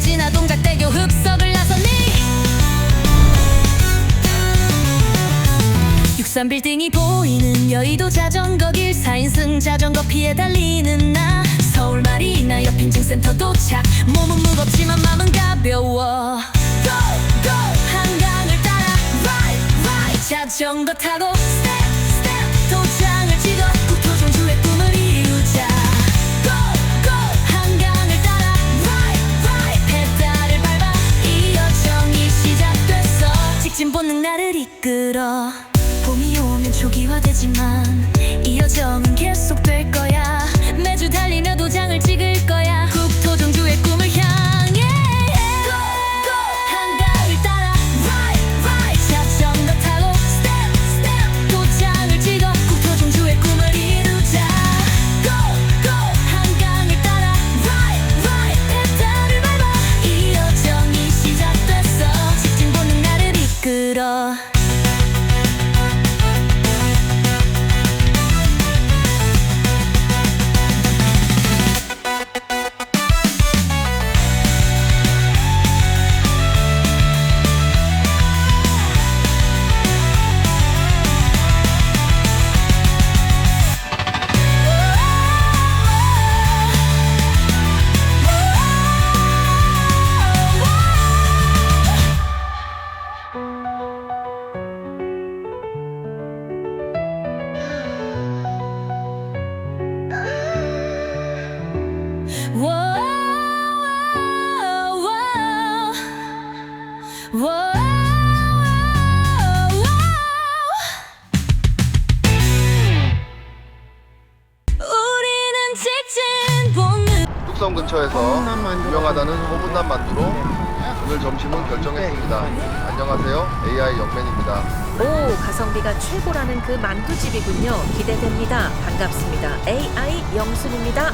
지나 동작대교 흡석을 나서니? 63 빌딩이 보이는 여의도 자전거 길 4인승 자전거 피해 달리는 나. 서울 마리나 옆 인증센터 도착. 몸은 무겁지만 마음은 가벼워. Go go 한강을 따라. Ride ride. 자전거 타고 Step step 도장을 찍어 진 본능 나를 이끌어. 봄이 오면 초기화되지만 이 여정은 계속될 거야. 매주 달리며 도장을 찍을 거야 뚝섬 근처에서 유명하다는 소문난 만두로 오늘 점심은 결정했습니다. 안녕하세요. AI 영맨입니다. 오, 가성비가 최고라는 그 만두집이군요. 기대됩니다. 반갑습니다. AI 영순입니다.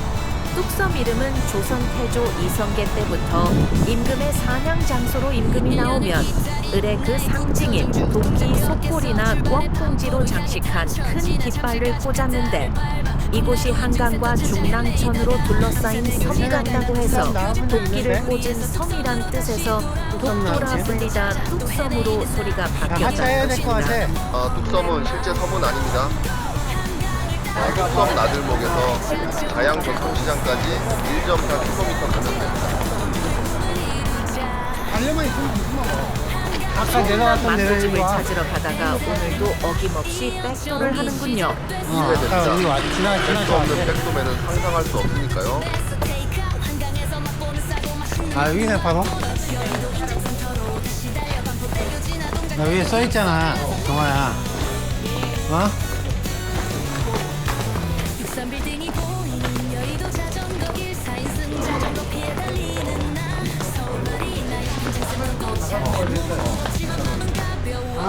뚝섬 이름은 조선 태조 이성계 때부터 임금의 사냥 장소로 임금이 나오면 을의 그 상징인 도끼 속골이나 꿩풍지로 장식한 큰 깃발을 꽂았는데 이곳이 한강과 중랑천으로 둘러싸인 섬이 같다고 해서 도끼를 꽂은 섬이란 뜻에서 독도라 불리다 뚝섬으로 소리가 바뀌었다는 것입니다. 아, 뚝섬은 실제 섬은 아닙니다. 아, 뚝섬 나들목에서 가양 전통시장까지 1.4km 가는데입니다. 달려만 있으면 무슨 뭐. 아까 내려갔던 와. 찾으러 가다가 오늘도 어김없이 백도를 하는군요. 어, 아까 여기 와. 지나, 지나서 없는. 백도면은 상상할 수 없으니까요. 아, 여기네, 바로. 나 위에 써 있잖아, 동아야. 어?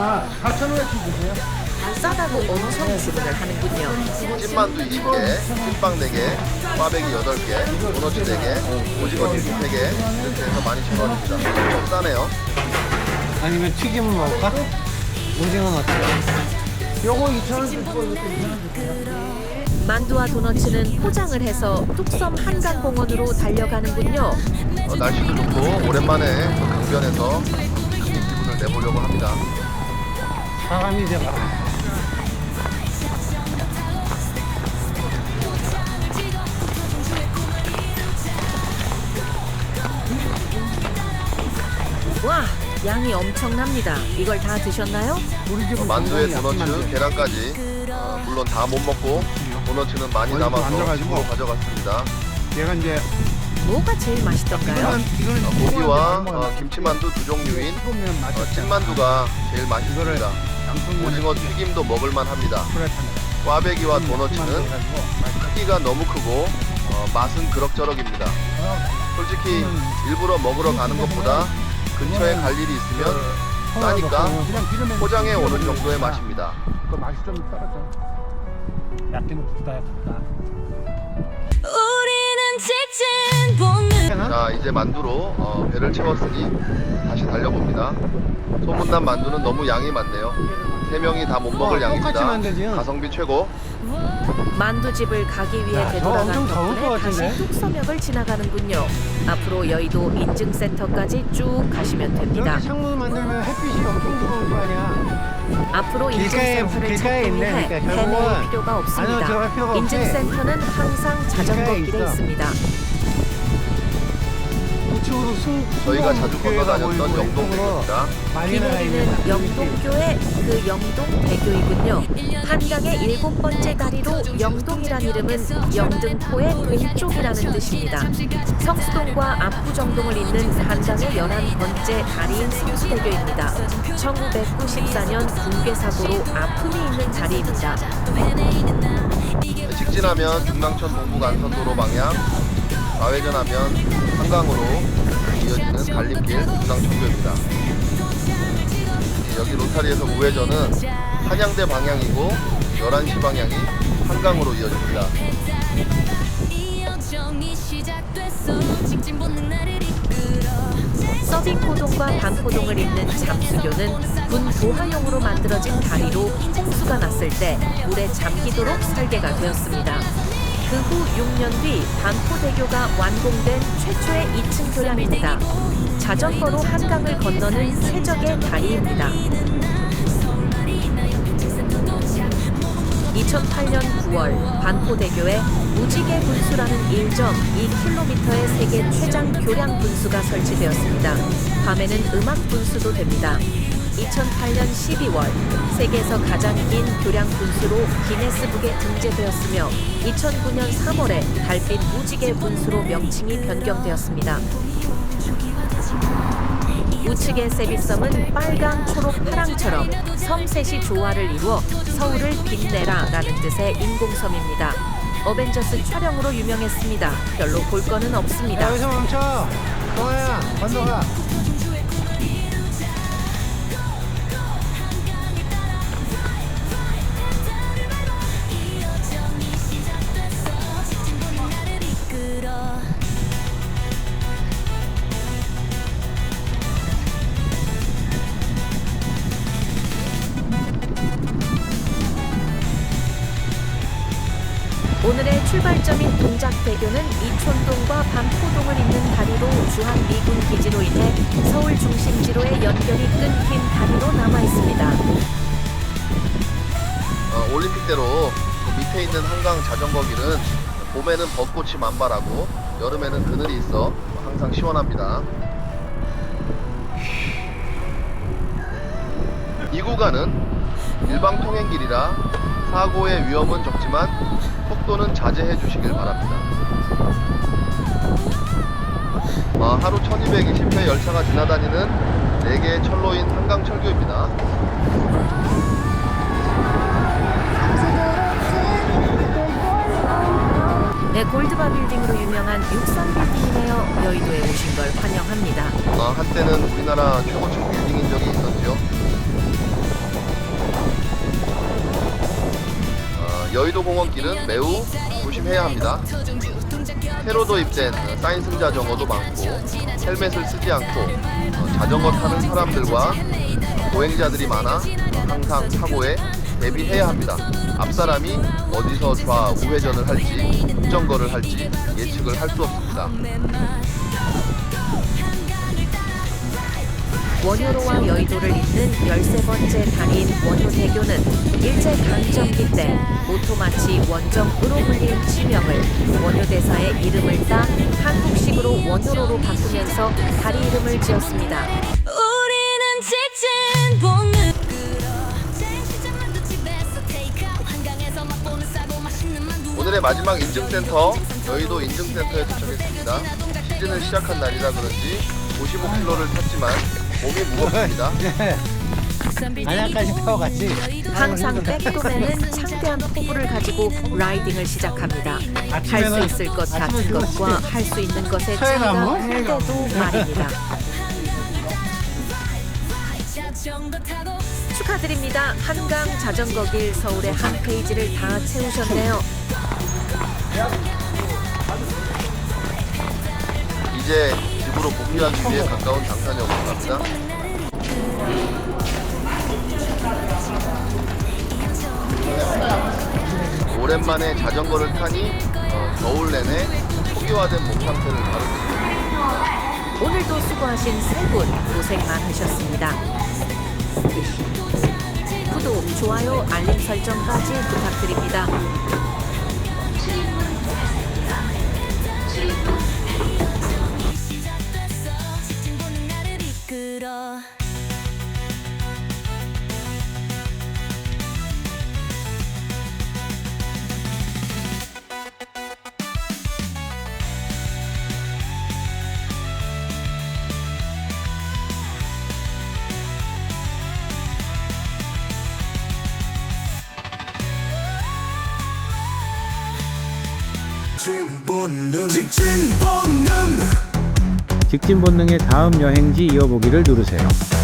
아, 4,500원 주세요. 싸다고 엄청 주문을 하는군요. 찐만두 2개, 찐빵 4개, 꽈배기 8개, 도너츠 4개, 오징어 튀김 3개 이렇게 해서 12,000원입니다. 좀 싸네요. 아니면 튀김을 먹을까? 오징어 넣자. 요거 2,000원 주고 이것도 2,000원 주세요. 만두와 도너츠는 포장을 해서 뚝섬 한강공원으로 달려가는군요. 어, 날씨도 좋고 오랜만에 또 강변에서 기분을 내보려고 합니다. 사람이 돼봐. 와, 양이 엄청납니다. 이걸 다 드셨나요? 우리 집은 만두에 공공이 도너츠, 계란까지 어, 물론 다 못 먹고 도너츠는 많이 어디 남아서 앉아가지고. 집으로 가져갔습니다. 얘가 이제 뭐가 제일 맛있던가요? 이거는 어, 고기와 어, 김치만두 두 종류인 면 어. 찐만두가 제일 맛있습니다. 오징어 튀김도 먹을만 합니다. 꽈배기와 도너츠는 크기가 너무 크고 어, 맛은 그럭저럭입니다. 솔직히 일부러 먹으러 가는 것보다 근처에 갈 일이 있으면 싸니까 포장해 오는 정도의 맛입니다. 그 맛이 좀 떨어져. 약간 부다 부다. 자 이제 만두로 어, 배를 채웠으니 다시 달려봅니다. 소문난 만두는 너무 양이 많네요. 세 명이 다 못 먹을 어, 똑같이 양입니다. 가성비 최고. 만두집을 가기 위해 야, 저 되돌아간 엄청 더울 덕분에 것 다시 같은데? 뚝섬역을 지나가는군요. 앞으로 여의도 인증센터까지 쭉 가시면 됩니다. 여기 창문 만들면 햇빛이 엄청 들어올 거 아니야. 앞으로 길가에- 인증센터를 길가에 찾기 있네. 위해 그러니까 헤매일 결국은 필요가 안으로 없습니다. 들어갈 필요가 없지. 인증센터는 항상 자전거 길가에 길에 있어. 있습니다. 저희가 자주 건너다녔던 보이고 영동 왼쪽으로 대교입니다. 비 마리나가 내리는 있는 영동교회 그 영동대교이군요. 한강의 일곱 번째 다리로 영동이란 이름은 영등포의 왼쪽이라는 뜻입니다. 성수동과 압구정동을 잇는 한강의 열한 번째 다리인 성수대교입니다. 1994년 붕괴 사고로 아픔이 있는 다리입니다. 직진하면 중랑천 동부 간선도로 방향, 좌회전하면 한강으로 이어지는 갈림길 중랑천교입니다. 여기 로타리에서 우회전은 한양대 방향이고 11시 방향이 한강으로 이어집니다. 서빙 포동과 반포동을 잇는 잠수교는 군 보하용으로 만들어진 다리로 홍수가 났을 때 물에 잠기도록 설계가 되었습니다. 그 후 6년 뒤 반포대교가 완공된 최초의 2층 교량입니다. 자전거로 한강을 건너는 최적의 다리입니다. 2008년 9월 반포대교에 무지개 분수라는 1.2km의 세계 최장 교량 분수가 설치되었습니다. 밤에는 음악 분수도 됩니다. 2008년 12월 세계에서 가장 긴 교량 분수로 기네스북에 등재되었으며 2009년 3월에 달빛 무지개 분수로 명칭이 변경되었습니다. 우측의 세비섬은 빨강, 초록, 파랑처럼 섬셋이 조화를 이루어 서울을 빛내라 라는 뜻의 인공섬입니다. 어벤져스 촬영으로 유명했습니다. 별로 볼 거는 없습니다. 여기서 멈춰. 동아야 건너가. 오늘의 출발점인 동작대교는 이촌동과 반포동을 잇는 다리로 주한 미군 기지로 인해 서울 중심지로의 연결이 끊긴 다리로 남아 있습니다. 어, 올림픽대로 그 밑에 있는 한강 자전거 길은 봄에는 벚꽃이 만발하고 여름에는 그늘이 있어 항상 시원합니다. 이 구간은 일방 통행길이라 사고의 위험은 적지만 속도는 자제해 주시길 바랍니다. 어, 하루 1220회 열차가 지나다니는 4개의 철로인 한강철교입니다. 네, 골드바 빌딩으로 유명한 육선 빌딩이네요. 여의도에 오신 걸 환영합니다. 어, 한때는 우리나라 최고 층 빌딩인 적이 있었죠. 어, 여의도 공원길은 매우 조심해야 합니다. 새로 도입된 어, 사인 승 자전거도 많고 헬멧을 쓰지 않고 어, 자전거 타는 사람들과 보행자들이 많아 어, 항상 사고에 대비해야 합니다. 앞사람이 어디서 좌 우회전을 할지 급정거를 할지 예측을 할 수 없습니다. 원효로와 여의도를 잇는 13번째 다리인 원효대교는 일제강점기 때 오토마치 원정으로 불리는 지명을 원효대사의 이름을 따 한국식으로 원효로로 바꾸면서 다리 이름을 지었습니다. 우리는 직진 본능 오늘의 마지막 인증센터 여의도 인증센터에 도착했습니다. 시즌을 시작한 날이라 그런지 55km를 탔지만 몸이 무겁습니다. 네. 안양까지 타고 갔지. 항상 백도맨은 창대한 포부를 가지고 라이딩을 시작합니다. 할 수 아침에는- 있을 것 같은 아침에 것과 할 수 있는 것의 차이가 뭐? 큰데도 말입니다. 축하드립니다. 한강 자전거 길 서울의 한 페이지를 다 채우셨네요. 이제 집으로 복귀하기 위해 가까운 당산역으로 갑니다. 오랜만에 자전거를 타니 어, 겨울 내내 초기화된 몸 상태를 다루고 오늘도 수고하신 세 분 고생 많으셨습니다. 구독, 좋아요, 알림 설정까지 부탁드립니다. 직진 본능의 다음 여행지 이어보기를 누르세요.